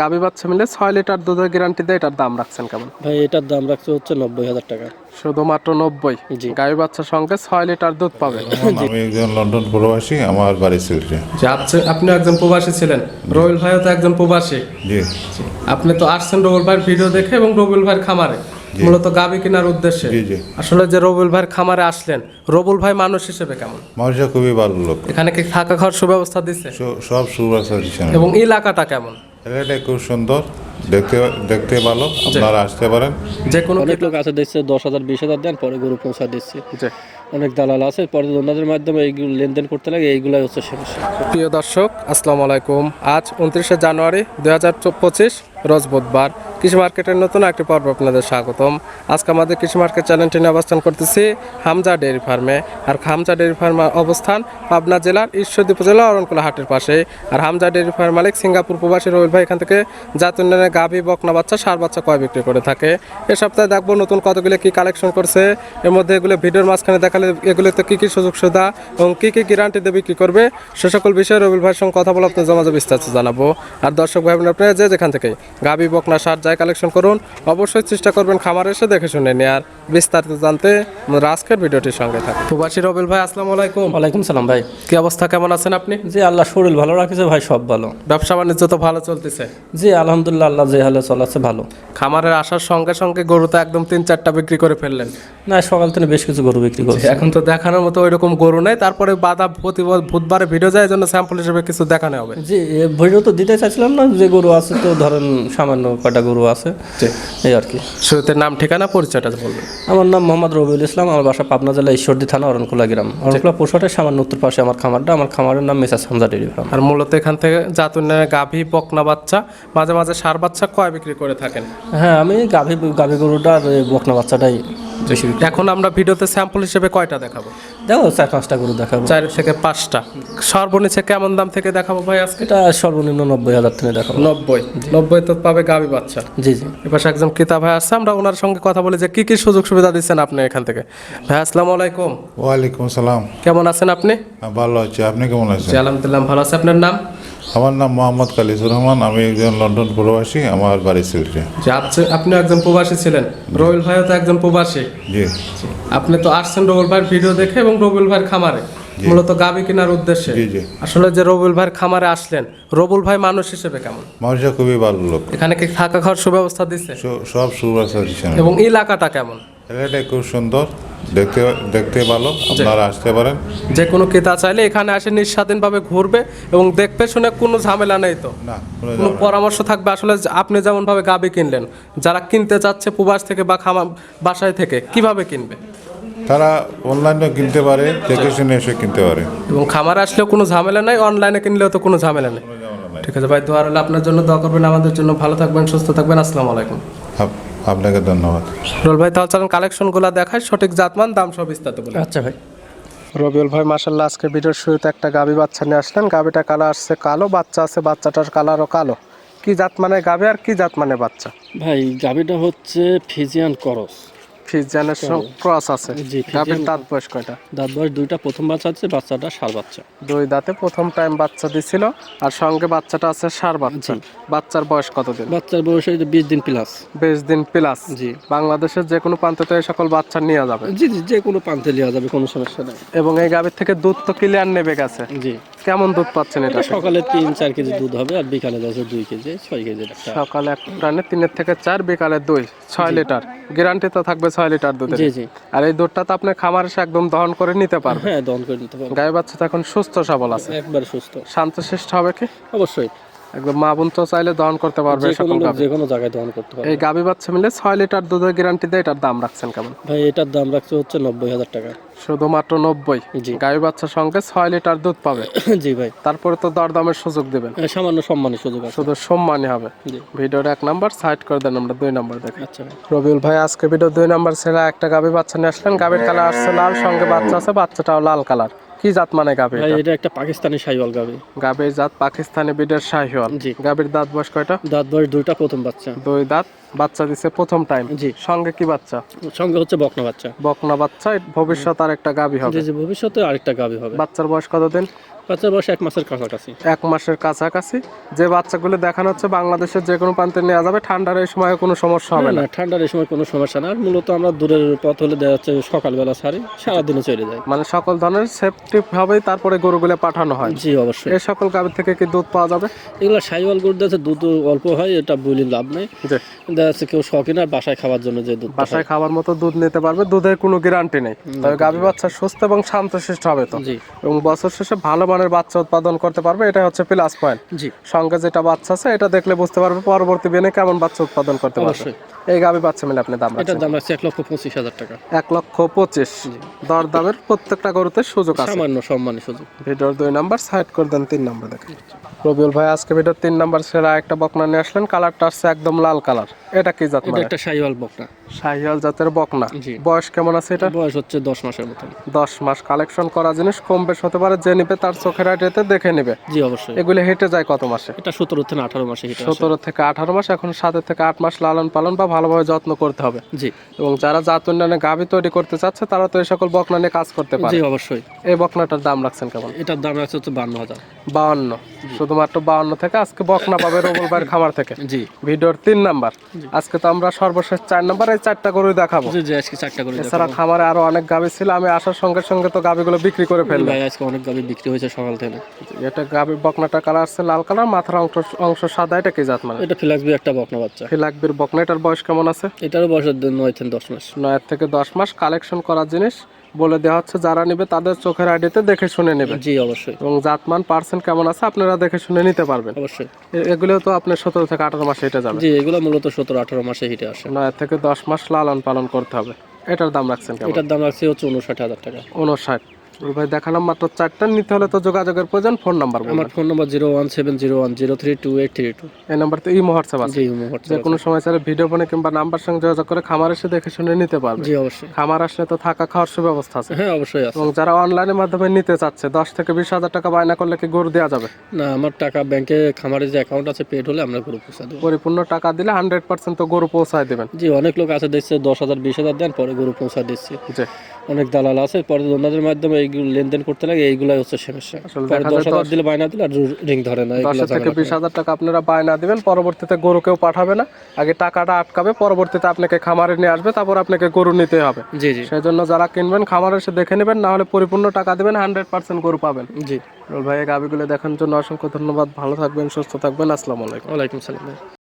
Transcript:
গাবি বাচ্চা মিলে ছয় লিটার দুধের গ্যারান্টি দেয় এটার দাম রাখছেন কেমন? ভাই এটার দাম রাখছে হচ্ছে নব্বই হাজার টাকা। শুধুমাত্র নব্বই? জি। গাবি বাচ্চার সঙ্গে ছয় লিটার দুধ পাবে আমি একজন লন্ডন প্রবাসী আমার বাড়ি সিলেটে। যে আপনি- একজন প্রবাসী ছিলেন? রবিল ভাইও তো একজন প্রবাসী? জি। আপনি তো আসছেন রবিল ভাইয়ের ভিডিও দেখে এবং রবিল ভাইয়ের খামারে। মূলত গাবি কেনার উদ্দেশ্যে। আসলে যে রবুল ভাইয়ের খামারে আসলেন রবুল ভাই মানুষ হিসেবে কেমন? মানুষরা খুবই ভালো লোক। এখানে কি থাকা খাওয়ার সুব্যবস্থা দিচ্ছে সব সুব্যবস্থা দিচ্ছেন এবং এলাকাটা কেমন? খুব সুন্দর। দেখতে দেখতে ভালো। আপনারা আসতে পারেন। যে কোনো অনেক লোক আছে দিচ্ছে দশ হাজার বিশ হাজার দেন পরে গরু পৌঁছা দিচ্ছে। যে অনেক দালাল আছে পরে মাধ্যমে এইগুলো লেনদেন করতে লাগে এইগুলাই হচ্ছে সমস্যা। প্রিয় দর্শক আসসালামু আলাইকুম। আজ উনত্রিশে জানুয়ারি দু হাজার পঁচিশ রোজ বুধবার। কৃষি মার্কেটের নতুন একটি পর্ব আপনাদের স্বাগতম। আজকে আমাদের কৃষি মার্কেট চ্যানেলটি নিয়ে অবস্থান করতেছি হামজা ডেয়ারি ফার্মে। আর হামজা ডেয়ারি ফার্ম অবস্থান পাবনা জেলার ঈশ্বরদী উপজেলা অরণকুলা হাটের পাশে। আর হামজা ডেয়ারি ফার্ম মালিক সিঙ্গাপুর প্রবাসী রবিল ভাই এখান থেকে জাত উন্নয়নের গাভী, বকনা বাচ্চা, সার বাচ্চা কয় বিক্রি করে থাকে। এ সপ্তাহে দেখব নতুন কতগুলো কি কালেকশন করছে। এর মধ্যে এগুলো ভিডিওর মাঝখানে দেখালে এগুলোতে কী কী সুযোগ সুবিধা এবং কী কী গ্যারান্টি দিয়ে বিক্রি করবে, সে সকল বিষয়ে রবিল ভাইয়ের সঙ্গে কথা বলে আপনার জমাজে বিস্তারিত জানাব। আর দর্শক ভাই বোন আপনারা যে যেখান থেকে গাবি বকনা সার যাই কালেকশন করুন। অবশ্যই চেষ্টা করবেন খামার এসে দেখে শুনে নিয়ে আর বিস্তারিত জানতে আজকের ভিডিওটির সঙ্গে থাকে প্রবাসী রবিল ভাই আসসালামু আলাইকুম। ওয়ালাইকুম সালাম ভাই। কি অবস্থা? কেমন আছেন আপনি? জি আল্লাহ শরীর ভালো রাখেছে ভাই সব ভালো। ব্যবসা বাণিজ্য তো ভালো চলতেছে। জি আলহামদুলিল্লাহ আল্লাহ যে হালে চলাচ্ছে ভালো। খামারের আসার সঙ্গে সঙ্গে গরু তো একদম তিন চারটা বিক্রি করে ফেললেন। না সকাল থেকে বেশ কিছু গরু বিক্রি করছে। এখন তো দেখানোর মতো ওই রকম গরু নেই। তারপরে বাধা প্রতি বুধবারে ভিডিও যায় জন্য স্যাম্পল হিসেবে কিছু দেখানো হবে। জি ভিডিও তো দিতে চাইছিলাম না যে গরু আছে তো ধরেন সামান্য কটা গরু আছে। এই আর কি। শুরুতে নাম ঠিকানা পরিচয়টা বলবেন। আমার নাম মোহাম্মদ রবিউল ইসলাম আমার বাসা পাবনা জেলা ঈশ্বরদী থানা অরণকুলা গ্রাম। অরণকুলা পোষাটের সামান্য উত্তর পাশে আমার খামারটা। আমার খামারের নাম মিসাস হামজা ডেরি ফার্ম। আর মূলত এখান থেকে জাতুনের গাভী বকনা বাচ্চা মাঝে মাঝে সার বাচ্চা কয় বিক্রি করে থাকেন? হ্যাঁ আমি গাভী গাভী গরুটা আর বকনা বাচ্চাটাই এখন আমরা ভিডিওতে স্যাম্পল হিসেবে কয়টা দেখাবো? দেখো চার পাঁচটা গরু দেখাবো। চার থেকে পাঁচটা। সর্বনিচে কেমন দাম থেকে দেখাবো ভাই আজকে? এটা সর্বনিম্ন নব্বই হাজার থেকে দেখাবো। নব্বই। নব্বই তো পাবে গাভী বাচ্চা। জি জি। এবার একজন ক্রেতা ভাই আসছে আমরা ওনার সঙ্গে কথা বলি যে কি কি সুযোগ সুবিধা দিচ্ছেন আপনি এখান থেকে। ভাই আসসালামু আলাইকুম। ওয়ালাইকুম সালাম কেমন আছেন আপনি? ভালো আছি। আপনি কেমন আছেন? আলহামদুলিল্লাহ ভালো আছে। আপনার নাম? আমার নাম মোহাম্মদ কালিসুর রহমান আমি একজন লন্ডন প্রবাসী আমার বাড়ি সিলেটে আপনি আপনি একজন প্রবাসী ছিলেন? রবিল ভাইও তো একজন প্রবাসী। জি। আপনি তো আসছেন রবিল ভাইয়ের ভিডিও দেখে এবং রবিল ভাইয়ের খামারে। মূলত গাবি কেনার উদ্দেশ্যে। জি জি। আসলে যে রবিল ভাইয়ের খামারে আসলেন রবুল ভাই মানুষ হিসেবে কেমন? মানুষরা খুবই ভালো লোক। এখানে কি থাকা খাওয়ার সুব্যবস্থা দিচ্ছে সব সুব্যবস্থা দিচ্ছেন এবং এলাকাটা কেমন? এলাকাটা খুব সুন্দর। দেখতে দেখতে ভালো আপনারা আসতে পারেন। যে কোনো ক্রেতা চাইলে এখানে আসে নিঃস্বাধীনভাবে ঘুরবে এবং দেখবে শুনে কোনো ঝামেলা নেই তো। না কোনো পরামর্শ থাকবে আসলে আপনি যেমন ভাবে গাবি কিনলেন যারা কিনতে চাচ্ছে প্রবাস থেকে বা খামা বাসায় থেকে কীভাবে কিনবে? তারা অনলাইনে কিনতে পারে দেখে শুনে এসে কিনতে পারে। এবং খামারে আসলেও কোনো ঝামেলা নাই অনলাইনে কিনলেও তো কোনো ঝামেলা নেই। ঠিক আছে ভাই দোয়া রইল আপনার জন্য দোয়া করবেন আমাদের জন্য। ভালো থাকবেন সুস্থ থাকবেন আসসালামু আলাইকুম। আপনাকে ধন্যবাদ। রবিউল ভাই তাহলে চলেন কালেকশনগুলো দেখায় সঠিক জাতমান দাম সব বিস্তারিত বলে। আচ্ছা ভাই। রবিউল ভাই মাসাল্লাহ আজকে ভিডিওর শুরুতে একটা গাবি বাচ্চা নিয়ে আসলেন। গাবিটা কালার আসছে কালো বাচ্চা আছে বাচ্চাটার কালারও কালো। কি জাত মানে গাবি আর কি জাত মানে বাচ্চা? ভাই গাবিটা হচ্ছে ফিজিয়ান করস ক্রস আছে। ফিজিয়ান- দাঁত বয়স কয়টা? দাঁত বয়স দুইটা প্রথম বাচ্চা আছে বাচ্চাটা সার বাচ্চা। দুই দাঁতে প্রথম টাইম বাচ্চা দিছিল আর সঙ্গে বাচ্চাটা আছে সার বাচ্চা। বাচ্চার বয়স কতদিন? বাচ্চার বয়স এই বিশ দিন প্লাস বিশ দিন প্লাস জি। বাংলাদেশের যে কোনো প্রান্ত থেকে সকল বাচ্চা নিয়ে যাবে। জি জি যে কোনো প্রান্তে নেওয়া যাবে কোনো সমস্যা নেই। এবং এই গাবির থেকে দুধ তো ক্লিয়ার নেবে গেছে। জি। কেমন দুধ পাচ্ছেন এটা সকালে তিন চার কেজি দুধ হবে আর বিকালে দশে দুই কেজি ছয় কেজি সকালে এক টানে তিনের থেকে চার বিকালে দুই ছয় লিটার। গ্যারান্টি তো থাকবে ছয় লিটার দুধের। জি জি। আর এই দুধটা তো আপনি খামার এসে একদম দহন করে নিতে পারবেন। হ্যাঁ দহন করে নিতে পারবেন। গায়ে বাচ্চা তো এখন সুস্থ সবল আছে। একবার সুস্থ। শান্তশিষ্ট হবে কি? অবশ্যই। একদম মা বোন তো চাইলে দহন করতে পারবে যে সকল কোনো যে কোনো জায়গায় দহন করতে পারবে। এই গাভী বাচ্চা মিলে ছয় লিটার দুধের গ্যারান্টি দিয়ে এটার দাম রাখছেন কেমন? ভাই এটার দাম রাখছে হচ্ছে নব্বই হাজার টাকা। শুধুমাত্র নব্বই। জি। গাভী বাচ্চার সঙ্গে ছয় লিটার দুধ পাবে। জি ভাই। তারপরে তো দরদামের সুযোগ দেবেন। সামান্য সম্মানের সুযোগ আছে। শুধু সম্মানই হবে। ভিডিওর এক নাম্বার সাইড করে দেন আমরা দুই নাম্বার দেখি। আচ্ছা ভাই। রবিউল ভাই আজকে ভিডিও দুই নাম্বার ছেলে একটা গাভী বাচ্চা নিয়ে আসলেন। গাভীর কালার আসছে লাল সঙ্গে বাচ্চা আছে বাচ্চাটাও লাল কালার কি জাত মানে গাবে এটা একটা পাকিস্তানি শাহিওয়াল গাবে গাবে জাত পাকিস্তানি বিডের শাহিওয়াল। জি। গাবের দাঁত বয়স কয়টা? দাঁত বয়স দুইটা প্রথম বাচ্চা। দুই দাঁত বাচ্চা দিছে প্রথম টাইম। জি। সঙ্গে কি বাচ্চা? সঙ্গে হচ্ছে বকনা বাচ্চা। বকনা বাচ্চা ভবিষ্যৎ আরেকটা গাবি হবে। জি জি ভবিষ্যতে আরেকটা গাবি হবে। বাচ্চার বয়স কতদিন? বাচ্চার বয়স এক মাসের কাছাকাছি। এক মাসের কাছাকাছি। যে বাচ্চাগুলো দেখানো হচ্ছে বাংলাদেশের যে কোনো প্রান্তে নেওয়া যাবে। ঠান্ডার এই সময় কোনো সমস্যা হবে না ঠান্ডার এই সময় কোনো সমস্যা না। আর মূলত আমরা দূরের পথ হলে দেখা যাচ্ছে সকালবেলা ছাড়ি সারাদিনে চলে যায়। মানে সকল ধরনের সেফটি ভাবেই তারপরে গরুগুলো পাঠানো হয়। জি অবশ্যই। এই সকল গাভী থেকে কি দুধ পাওয়া যাবে? এগুলো সাইওয়াল গরু দেখা দুধ অল্প হয় এটা বলি লাভ নেই। দেখা যাচ্ছে কেউ শখিন আর বাসায় খাওয়ার জন্য যে দুধ বাসায় খাবার মতো দুধ নিতে পারবে দুধের কোনো গ্যারান্টি নেই। তবে গাভী বাচ্চা সুস্থ এবং শান্তশিষ্ট হবে তো। জি। এবং বছর শেষে ভালো মানের বাচ্চা উৎপাদন করতে পারবে এটা হচ্ছে প্লাস পয়েন্ট জি। সঙ্গে যেটা বাচ্চা আছে এটা দেখলে বুঝতে পারবে পরবর্তী দিনে কেমন বাচ্চা উৎপাদন করতে পারবে। এই গাভী বাচ্চা মিলে আপনি দাম রাখছেন। দাম আছে এক লক্ষ পঁচিশ হাজার টাকা। এক লক্ষ পঁচিশ। দর দামের প্রত্যেকটা গরুতে সুযোগ আছে। সামান্য সম্মানী সুযোগ। ভিডিওর দুই নাম্বার সাইড করে দেন তিন নাম্বার দেখেন। রবিউল ভাই আজকে ভিডিওর তিন নাম্বার সেরা একটা বকনা নিয়ে আসলেন। কালারটা আসছে একদম লাল কালার। এটা কি জাত এটা মানে? একটা সাইওয়াল বকনা। শাহিয়াল জাতের বকনা। বয়স কেমন আছে এটা? বয়স হচ্ছে দশ মাসের মতন। দশ মাস কালেকশন করা জিনিস কম বেশ হতে পারে যে নিবে তার চোখের আইডিয়াতে দেখে নিবে। জি অবশ্যই। এগুলি হেঁটে যায় কত মাসে? এটা সতেরো থেকে আঠারো মাসে সতেরো থেকে আঠারো মাস এখন সাতের থেকে আট মাস লালন পালন বা ভালোভাবে যত্ন করতে হবে। জি। এবং যারা জাত উন্নয়নে গাভী তৈরি করতে চাচ্ছে তারা তো এই সকল বকনা নিয়ে কাজ করতে পারে। জি অবশ্যই। এই বকনাটার দাম রাখছেন কেমন? এটার দাম আছে হচ্ছে বান্ন হাজার। বাউন্ন। শুধুমাত্র বাউন্ন থেকে আজকে বকনা পাবে রবুল ভাইয়ের খামার থেকে। জি। ভিডিওর তিন নাম্বার। আজকে তো আমরা সর্বশেষ চার নাম্বার চারটা গরু দেখাবো। জি জি আজকে চারটা গরু এছাড়া খামারে আরও অনেক গাবি ছিল আমি আসার সঙ্গে সঙ্গে তো গাভীগুলো বিক্রি করে ফেললাম। ভাই আজকে অনেক গাবি বিক্রি হয়েছে সকাল থেকে। এটা গাবি বকনাটা কালার আছে লাল কালার মাথার অংশ অংশ সাদা এটা কি জাত মানে? এটা ফিলাক্সবি একটা বকনা বাচ্চা। ফিলাক্সবির বকনা এটার বয়স কেমন আছে? এটারও বয়স নয় থেকে দশ মাস। নয় থেকে দশ মাস কালেকশন করার জিনিস। বলে দেওয়া হচ্ছে যারা নিবে তাদের চোখের আইডিতে দেখে শুনে নেবে। জি অবশ্যই। এবং জাতমান পার্সেন্ট কেমন আছে আপনারা দেখে শুনে নিতে পারবেন। অবশ্যই। এগুলো তো আপনার সতেরো থেকে আঠারো মাসে এটা যাবে। জি এগুলো মূলত সতেরো আঠারো মাসে হিটে আসে। নয় থেকে দশ মাস লালন পালন করতে হবে। এটার দাম রাখছেন এটার দাম রাখছে হচ্ছে উনষাট হাজার টাকা। উনষাট। ভাই দেখালাম মাত্র চারটা নিতে হলে তো যোগাযোগের প্রয়োজন। ফোন নাম্বার আমার phone number zero one seven zero one zero three two eight three two. এই নাম্বার তো হোয়াটসঅ্যাপ আছে। যে কোনো সময় স্যার ভিডিও ফোনে কিংবা নাম্বার সঙ্গে যোগাযোগ করে খামার এসে দেখে শুনে নিতে পারবে। জি অবশ্যই। খামার আসলে তো থাকা খাওয়ার সুব্যবস্থা আছে। হ্যাঁ অবশ্যই আছে। এবং যারা অনলাইনের মাধ্যমে নিতে চাচ্ছে দশ থেকে বিশ হাজার টাকা বায়না করলে কি গরু দেওয়া যাবে? না আমার টাকা ব্যাংকে খামারে যে অ্যাকাউন্ট আছে পেড হলে আমরা গরু পৌঁছা দেবো। পরিপূর্ণ টাকা দিলে হান্ড্রেড পার্সেন্ট তো গরু পৌঁছায় দেবেন। জি অনেক লোক আছে দেখছে দশ হাজার বিশ হাজার দেন পরে গরু পৌঁছা দিচ্ছে। অনেক দালাল আছে পরে ওনাদের মাধ্যমে এইগুলো লেনদেন করতে লাগে এইগুলাই হচ্ছে সমস্যা। আসলে দশ হাজার দিলে বায়না দিলে আর রিং ধরে না দশ থেকে বিশ হাজার টাকা আপনারা বায়না দিবেন পরবর্তীতে গরু কেউ পাঠাবে না। আগে টাকাটা আটকাবে পরবর্তীতে আপনাকে খামারে নিয়ে আসবে তারপর আপনাকে গরু নিতে হবে। জি জি। সেই জন্য যারা কিনবেন খামারে এসে দেখে নেবেন না হলে পরিপূর্ণ টাকা দিবেন হান্ড্রেড পার্সেন্ট গরু পাবেন। জি। রুল ভাই গাবিগুলো দেখার জন্য অসংখ্য ধন্যবাদ। ভালো থাকবেন সুস্থ থাকবেন। আসসালামু আলাইকুম। ওয়ালাইকুম সালাম